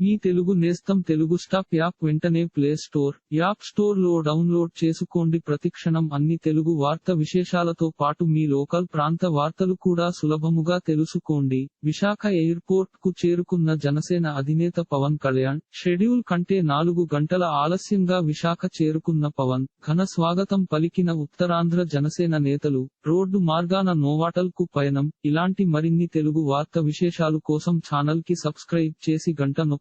మీ తెలుగు నేస్తం Telugu stop app వెంటనే play store app స్టోర్లో డౌన్లోడ్ చేసుకోండి. ప్రతిక్షణం అన్ని తెలుగు వార్త విశేషాలతో పాటు మీ లోకల్ ప్రాంత వార్తలు కూడా సులభముగా తెలుసుకోండి. విశాఖ ఎయిర్పోర్ట్కు చేరుకున్న జనసేన అధినేత పవన్ కళ్యాణ్ షెడ్యూల్ కంటే నాలుగు గంటల ఆలస్యంగా విశాఖ చేరుకున్న పవన్ ఘన స్వాగతం పలికిన ఉత్తరాంధ్ర జనసేన నేతలు రోడ్డు మార్గాన నోవాటల్కు పయనం. ఇలాంటి మరిన్ని తెలుగు వార్త విశేషాలు కోసం ఛానల్కి సబ్స్క్రైబ్ చేసి గంట